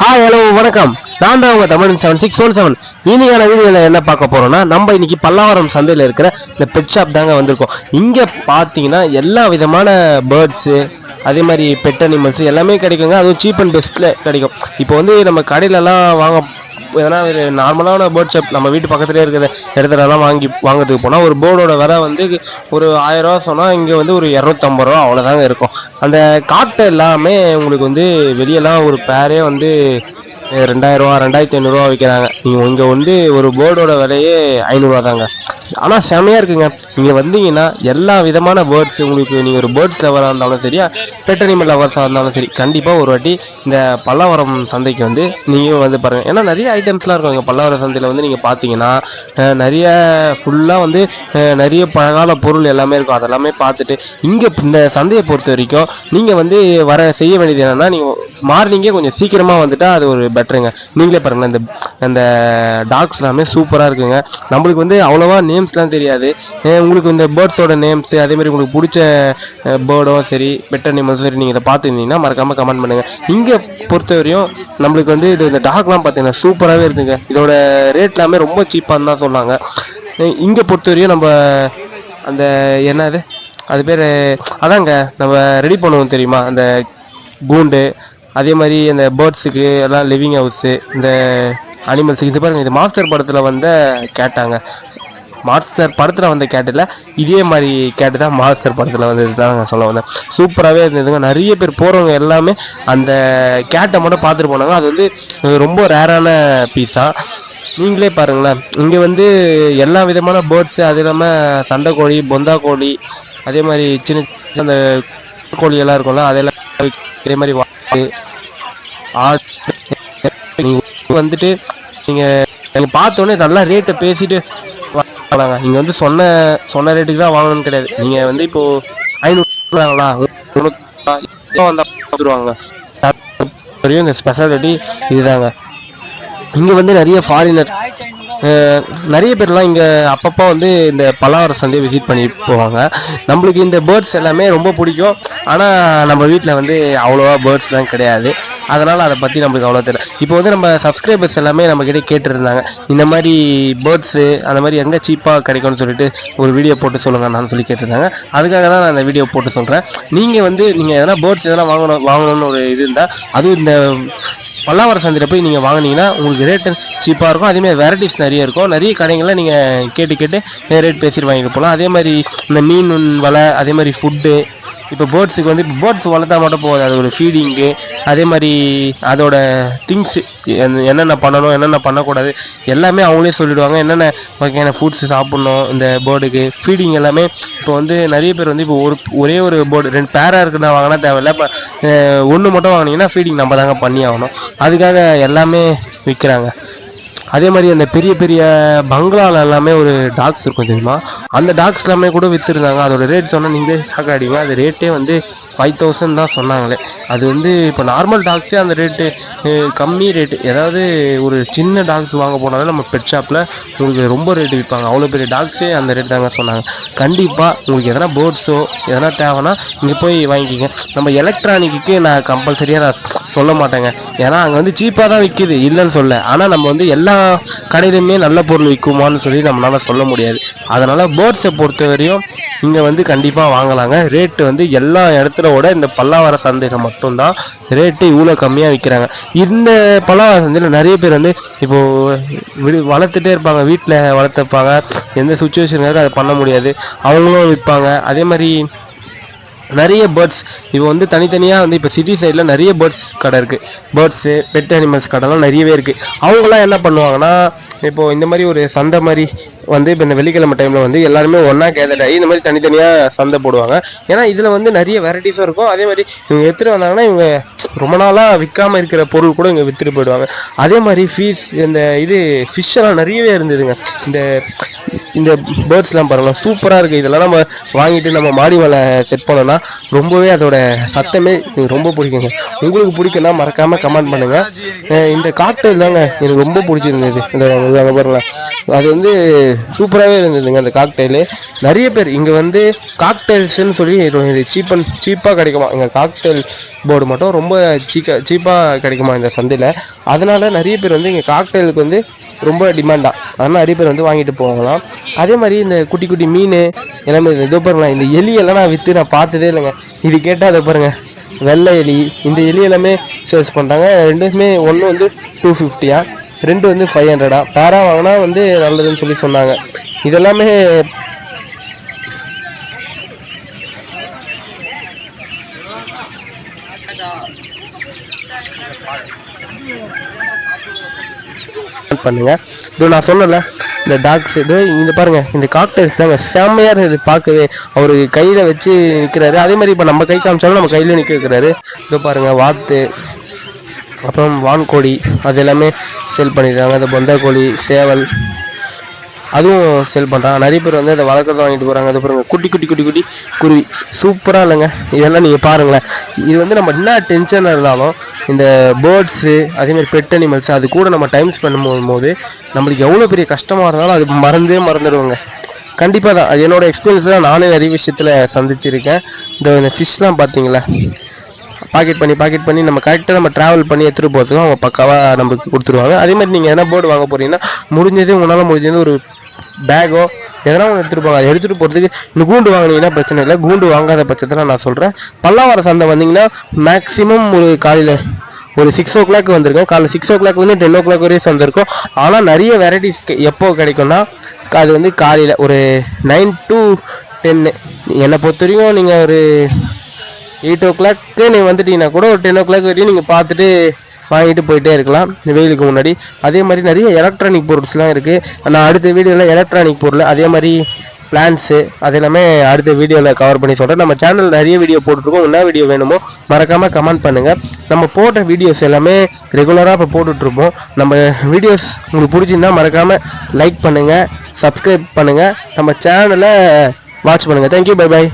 Hi hello வணக்கம். நான் தான் உங்கள் Tamil seven six one seven இன்னைக்கான வீடியோவில் என்ன பார்க்க போகிறோன்னா நம்ம இன்றைக்கி பல்லாவரம் சந்தையில் இருக்கிற இந்த பெட் ஷாப் தாங்க வந்திருக்கோம். இங்கே பார்த்தீங்கன்னா எல்லா விதமான பேர்ட்ஸு அதே மாதிரி பெட் அனிமல்ஸ் எல்லாமே கிடைக்குங்க. அதுவும் சீப் அண்ட் பெஸ்ட்டில் கிடைக்கும். இப்போ வந்து நம்ம கடையிலலாம் வாங்க எதனா ஒரு நார்மலான பேர்ட் ஷாப் நம்ம வீட்டு பக்கத்துலேயே இருக்கிற இடத்துலலாம் வாங்கி வாங்குறதுக்கு போனால் ஒரு போர்டோட விலை வந்து ஒரு ஆயிரம் ரூபா சொன்னால் இங்கே வந்து ஒரு இரநூத்தம்பது ரூபா அவ்வளோதாங்க இருக்கும். அந்த காட்டை எல்லாமே உங்களுக்கு வந்து வெளியெல்லாம் ஒரு பேரே வந்து ரெண்டாயிரரூவா ரெண்டாயிரத்தி ஐநூறுரூவா விற்கிறாங்க. நீங்கள் இங்கே வந்து ஒரு போர்டோட விலையே ஐநூறுரூவா தாங்க. ஆனால் செமையாக இருக்குங்க. நீங்கள் வந்தீங்கன்னா எல்லா விதமான பேர்ட்ஸ் உங்களுக்கு நீங்கள் ஒரு பேர்ட்ஸ் லவராக இருந்தாலும் சரியா பெட் அனிமல் லவர்ஸாக இருந்தாலும் சரி கண்டிப்பாக ஒரு வாட்டி இந்த பல்லாவரம் சந்தைக்கு வந்து நீங்கள் வந்து பாருங்கள் ஏன்னா நிறைய ஐட்டம்ஸ்லாம் இருக்கும். இங்கே பல்லாவரம் சந்தையில் வந்து நீங்கள் பார்த்தீங்கன்னா நிறைய ஃபுல்லாக வந்து நிறைய பழங்கால பொருள் எல்லாமே இருக்கும். அதெல்லாமே பார்த்துட்டு இங்கே இந்த சந்தையை பொறுத்த வரைக்கும் நீங்கள் வந்து வர செய்ய வேண்டியது என்னென்னா நீங்கள் மார்னிங்கே கொஞ்சம் சீக்கிரமாக வந்துட்டால் அது ஒரு பெட்டருங்க நீங்களே பாருங்களேன் இந்த அந்த டாக்ஸ் எல்லாமே சூப்பராக இருக்குங்க. நம்மளுக்கு வந்து அவ்வளோவா நேம்ஸ்லாம் தெரியாது. உங்களுக்கு இந்த பேர்ட்ஸோட நேம்ஸு அதே மாதிரி உங்களுக்கு பிடிச்ச பேர்டும் சரி பெட் அனிமல்ஸும் சரி நீங்கள் இதை பார்த்துருந்தீங்கன்னா மறக்காமல் கமெண்ட் பண்ணுங்கள் இங்கே பொறுத்தவரையும் நம்மளுக்கு வந்து இது இந்த டாக்லாம் பார்த்தீங்கன்னா சூப்பராகவே இருக்குங்க. இதோட ரேட் எல்லாமே ரொம்ப சீப்பாக தான் சொன்னாங்க. இங்கே பொறுத்தவரையும் நம்ம அந்த என்னது? அது பேர் அதாங்க நம்ம ரெடி பண்ணுவோம் தெரியுமா? அந்த கூண்டு அதே மாதிரி அந்த பேர்ட்ஸுக்கு எல்லாம் லிவிங் ஹவுஸு இந்த அனிமல்ஸுக்கு இது பாருங்கள் இது மாஸ்டர் படத்தில் வந்து கேட்டாங்க. மாஸ்டர் படத்தில் வந்த கேட்டில் இதே மாதிரி கேட்டு தான் மாஸ்டர் படத்தில் வந்து தான் நான் சொல்ல வந்தேன். சூப்பராகவே இருந்ததுங்க. நிறைய பேர் போகிறவங்க எல்லாமே அந்த கேட்டை மட்டும் பார்த்துட்டு போனாங்க. அது வந்து ரொம்ப ரேரான பீஸாக நீங்களே பாருங்களேன். இங்கே வந்து எல்லா விதமான பேர்ட்ஸு அது இல்லாமல் சண்டை கோழி பொந்தா கோழி அதே மாதிரி சின்ன சின்ன அந்த கோழி எல்லாம் இருக்கும்ல அதெல்லாம் இதே மாதிரி வாக்கு ஆடு வந்துட்டு நீங்கள் நீங்கள் பார்த்தோன்னே நல்லா ரேட்டை பேசிட்டு வாங்கலாங்க நீங்கள் வந்து சொன்ன சொன்ன ரேட்டுக்கு தான் வாங்கணும்னு கிடையாது. நீங்கள் வந்து இப்போது ஐநூறுங்களா வந்தால் வந்துருவாங்க வரையும் இந்த ஸ்பெஷாலிட்டி இதுதாங்க. இங்கே வந்து நிறைய ஃபாரினர் நிறைய பேர்லாம் இங்கே அப்பப்போ வந்து இந்த பல்லாவர சந்தையை விசிட் பண்ணி போவாங்க. நம்மளுக்கு இந்த பேர்ட்ஸ் எல்லாமே ரொம்ப பிடிக்கும். ஆனால் நம்ம வீட்டில் வந்து அவ்வளோவா பேர்ட்ஸ்லாம் கிடையாது. அதனால் அதை பற்றி நம்மளுக்கு அவ்வளோ தெரியல. இப்போ வந்து நம்ம சப்ஸ்கிரைபர்ஸ் எல்லாமே நம்மக்கிட்ட கேட்டுருந்தாங்க. இந்த மாதிரி பேர்ட்ஸு அந்த மாதிரி எங்கே சீப்பாக கிடைக்கும்னு சொல்லிட்டு ஒரு வீடியோ போட்டு சொல்லுங்கள் நான் சொல்லி கேட்டிருந்தாங்க. அதுக்காக தான் நான் இந்த வீடியோ போட்டு சொல்கிறேன் நீங்கள் வந்து நீங்கள் எதனா பேர்ட்ஸ் எதனா வாங்கணும் வாங்கணும்னு ஒரு இது இருந்தால் அதுவும் இந்த பல்லாவர சந்தையில் போய் நீங்கள் வாங்குனீங்கன்னா உங்களுக்கு ரேட்டு சீப்பாக இருக்கும். அதேமாதிரி வெரைட்டிஸ் நிறைய இருக்கும். நிறைய கடைங்களில் நீங்கள் கேட்டு கேட்டு ரேட் பேசிட்டு வாங்கிட்டு போகலாம் அதே மாதிரி இந்த மீன் வலை அதே மாதிரி ஃபுட்டு இப்போ பேர்ட்ஸுக்கு வந்து இப்போ பேர்ட்ஸ் வளர்த்தா மட்டும் போகாது அது ஒரு ஃபீடிங்கு அதே மாதிரி அதோட திங்ஸு என்னென்ன பண்ணணும் என்னென்ன பண்ணக்கூடாது எல்லாமே அவங்களே சொல்லிடுவாங்க. என்னென்ன வகையான ஃபுட்ஸ் சாப்பிட்ணும் இந்த பேர்டுக்கு ஃபீடிங் எல்லாமே இப்போ வந்து நிறைய பேர் வந்து இப்போ ஒரு ஒரே ஒரு போர்டு ரெண்டு பேராக இருக்குன்னா வாங்கினா தேவையில்ல. இப்போ ஒன்று மட்டும் வாங்கினீங்கன்னா ஃபீடிங் நம்ம தாங்க பண்ணி ஆகணும். அதுக்காக எல்லாமே விற்கிறாங்க அதே மாதிரி அந்த பெரிய பெரிய பங்களால எல்லாமே ஒரு டாக்ஸ் இருக்கும் தெரியுமா? அந்த டாக்ஸ் எல்லாமே கூட விற்றுருந்தாங்க அதோட ரேட் சொன்னால் நீங்களே ஷாக் ஆகிடுவீங்க அது ரேட்டே வந்து ஃபைவ் தௌசண்ட் தான் சொன்னாங்களே. அது வந்து இப்போ நார்மல் டாக்ஸே அந்த ரேட்டு கம்மி ரேட்டு ஏதாவது ஒரு சின்ன டாக்ஸ் வாங்க போனாலும் நம்ம பெட் ஷாப்பில் உங்களுக்கு ரொம்ப ரேட்டு விற்பாங்க அவ்வளோ பெரிய டாக்ஸே அந்த ரேட் தாங்க சொன்னாங்க. கண்டிப்பாக உங்களுக்கு எதனா பேர்ட்ஸோ எதனா தேவைன்னா இங்கே போய் வாங்கிக்கிங்க. நம்ம எலக்ட்ரானிக்கு நான் கம்பல்சரியாக நான் சொல்ல மாட்டேங்க. ஏன்னா அங்கே வந்து சீப்பாக தான் விற்கிது இல்லைன்னு சொல்ல. ஆனால் நம்ம வந்து எல்லா கடையிலுமே நல்ல பொருள் விற்குமான்னு சொல்லி நம்மளால் சொல்ல முடியாது. அதனால் பேர்ட்ஸை பொறுத்த வரையும் இங்கே வந்து கண்டிப்பாக வாங்கலாங்க. ரேட்டு வந்து எல்லா இடத்துல விட இந்த பல்லாவர சந்தையில் மட்டும்தான் ரேட்டு இவ்வளோ கம்மியாக விற்கிறாங்க இந்த பல்லாவர சந்தையில் நிறைய பேர் வந்து இப்போது வளர்த்துட்டே இருப்பாங்க. வீட்டில் வளர்த்துப்பாங்க. எந்த சுச்சுவேஷனுக்காக அதை பண்ண முடியாது. அவங்களும் விற்பாங்க. அதே மாதிரி நிறைய பேர்ட்ஸ் இப்போ வந்து தனித்தனியாக வந்து இப்போ சிட்டி சைடில் நிறைய பேர்ட்ஸ் கடை இருக்குது பேர்ட்ஸு பெட் அனிமல்ஸ் கடைலாம் நிறையவே இருக்குது அவங்களாம் என்ன பண்ணுவாங்கன்னா இப்போது இந்த மாதிரி ஒரு சந்தை மாதிரி வந்து இப்போ இந்த வெள்ளிக்கிழமை டைமில் வந்து எல்லாருமே ஒன்றா கேதர் ஆகி இந்த மாதிரி தனித்தனியாக சந்தை போடுவாங்க. ஏன்னா இதில் வந்து நிறைய வெரைட்டிஸும் இருக்கும். அதே மாதிரி இவங்க எடுத்துகிட்டு வந்தாங்கன்னா இவங்க ரொம்ப நாளாக விற்காம இருக்கிற பொருள் கூட இங்கே விற்றுட்டு போயிடுவாங்க. அதே மாதிரி ஃபீஸ் இந்த இது ஃபிஷ் எல்லாம் நிறையவே இருந்ததுங்க. இந்த இந்த பேர்ட்ஸ்லாம் பாருங்களேன் சூப்பராக இருக்குது இதெல்லாம் நம்ம வாங்கிட்டு நம்ம மாடி மேலே செட் பண்ணோன்னா ரொம்பவே அதோட சத்தமே எனக்கு ரொம்ப பிடிக்குங்க. உங்களுக்கு பிடிக்குன்னா மறக்காமல் கமெண்ட் பண்ணுங்கள் இந்த காக்டெயில் தாங்க எனக்கு ரொம்ப பிடிச்சிருந்தது. இந்த அங்கே பாருங்களேன். அது வந்து சூப்பராகவே இருந்ததுங்க அந்த காக்டெயிலு நிறைய பேர் இங்கே வந்து காக்டெயில்ஸ்ன்னு சொல்லி சீப் அண்ட் சீப்பாக கிடைக்குமா? இங்கே காக்டெயில் போர்டு மட்டும் ரொம்ப சீக்க சீப்பாக கிடைக்குமா இந்த சந்தையில்? அதனால் நிறைய பேர் வந்து இங்கே காக்டெயிலுக்கு வந்து ரொம்ப டிமாண்டாக அதனால் நிறைய பேர் வந்து வாங்கிட்டு போகலாம். அதே மாதிரி இந்த குட்டி குட்டி மீன் எல்லாமே இதோ பாருங்களேன் இந்த எலி எல்லாம் நான் விற்று நான் பார்த்ததே இல்லைங்க. இது கேட்டால் அதை பாருங்கள் வெள்ளை எலி. இந்த எலி எல்லாமே சேல்ஸ் பண்ணுறாங்க ரெண்டுமே ஒன்று வந்து டூ ஃபிஃப்டியா ரெண்டு வந்து ஃபைவ் ஹண்ட்ரடா பேரா வாங்கினா வந்து நல்லதுன்னு சொல்லி சொன்னாங்க. இதெல்லாமே பண்ணுங்க. இது நான் சொன்னல இந்த டாக்ஸ் இது இந்த பாருங்க இந்த காக்டெயில்ஸ் தாங்க செம்மையா இருக்குது பார்க்கவே அவரு கையில வச்சு நிற்கிறாரு அதே மாதிரி இப்போ நம்ம கை காமிச்சாலும் நம்ம கையில நிற்க வைக்கிறாரு. இதோ பாருங்க வாத்து அப்புறம் வான்கோழி அது எல்லாமே சேல் பண்ணிடுறாங்க இந்த பொந்த கோழி சேவல் அதுவும் செல் பண்ணுறாங்க நிறைய பேர் வந்து அதை வளர்க்குறத வாங்கிட்டு போகிறாங்க அது பாருங்கள் குட்டி குட்டி குட்டி குட்டி குருவி. சூப்பராக இல்லைங்க. இதெல்லாம் நீங்கள் பாருங்களேன். இது வந்து நம்ம என்ன டென்ஷனாக இருந்தாலும் இந்த பேர்ட்ஸு அதேமாதிரி பெட் அனிமல்ஸ் அது கூட நம்ம டைம் ஸ்பெண்ட் பண்ணும்போது நம்மளுக்கு எவ்வளோ பெரிய கஷ்டமாக இருந்தாலும் அது மறந்தே மறந்துடுவோங்க. கண்டிப்பாக தான். அது என்னோடய எக்ஸ்பீரியன்ஸ் தான். நானே நிறைய விஷயத்தில் சந்திச்சிருக்கேன். இந்த ஃபிஷ்லாம் பார்த்தீங்களா? பாக்கெட் பண்ணி பாக்கெட் பண்ணி நம்ம கரெக்டாக நம்ம ட்ராவல் பண்ணி எடுத்துகிட்டு போகிறதுக்கும் அவங்க பக்காவாக நமக்கு கொடுத்துருவாங்க. அதே மாதிரி நீங்கள் எதனா போர்டு வாங்க போகிறீங்கன்னா முடிஞ்சது உங்களால் முடிஞ்சது ஒரு பேக்கோ எதனா ஒன்று எடுத்துகிட்டு போங்க. அதை எடுத்துகிட்டு போகிறதுக்கு இந்த கூண்டு வாங்கினீங்கன்னா பிரச்சனை இல்லை. கூண்டு வாங்காத பட்சத்தில் நான் சொல்கிறேன் பல்லாவர சந்தை வந்தீங்கன்னா மேக்ஸிமம் ஒரு காலையில் ஒரு சிக்ஸ் ஓ கிளாக் வந்திருக்கும். காலைல சிக்ஸ் ஓ கிளாக்லேருந்து வந்து டென் ஓ கிளாக் வரையும் வந்திருக்கும் ஆனால் நிறைய வெரைட்டிஸ் எப்போ கிடைக்கும்னா அது வந்து காலையில் ஒரு நைன் டு டென்னு என்னை பொறுத்த வரைக்கும் நீங்கள் ஒரு எயிட் ஓ கிளாக்கு நீங்கள் வந்துட்டீங்கன்னா கூட ஒரு டென் ஓ கிளாக் வரையும் நீங்கள் பார்த்துட்டு வாங்கிட்டு போயிட்டே இருக்கலாம். வெயிலுக்கு முன்னாடி. அதே மாதிரி நிறைய எலக்ட்ரானிக் பொருட்ஸ்லாம் இருக்குது நான் அடுத்த வீடியோவில் எலக்ட்ரானிக் பொருள் அதே மாதிரி பிளான்ஸு அது எல்லாமே அடுத்த வீடியோவில் கவர் பண்ணி சொல்கிறேன் நம்ம சேனல் நிறைய வீடியோ போட்டுருக்கோம். என்ன வீடியோ வேணுமோ மறக்காமல் கமெண்ட் பண்ணுங்கள் நம்ம போட்ட வீடியோஸ் எல்லாமே ரெகுலராக இப்போ போட்டுட்ருப்போம். நம்ம வீடியோஸ் உங்களுக்கு பிடிச்சிருந்தா மறக்காமல் லைக் பண்ணுங்கள் சப்ஸ்கிரைப் பண்ணுங்கள் நம்ம சேனலை வாட்ச் பண்ணுங்கள் தேங்க்யூ பை பை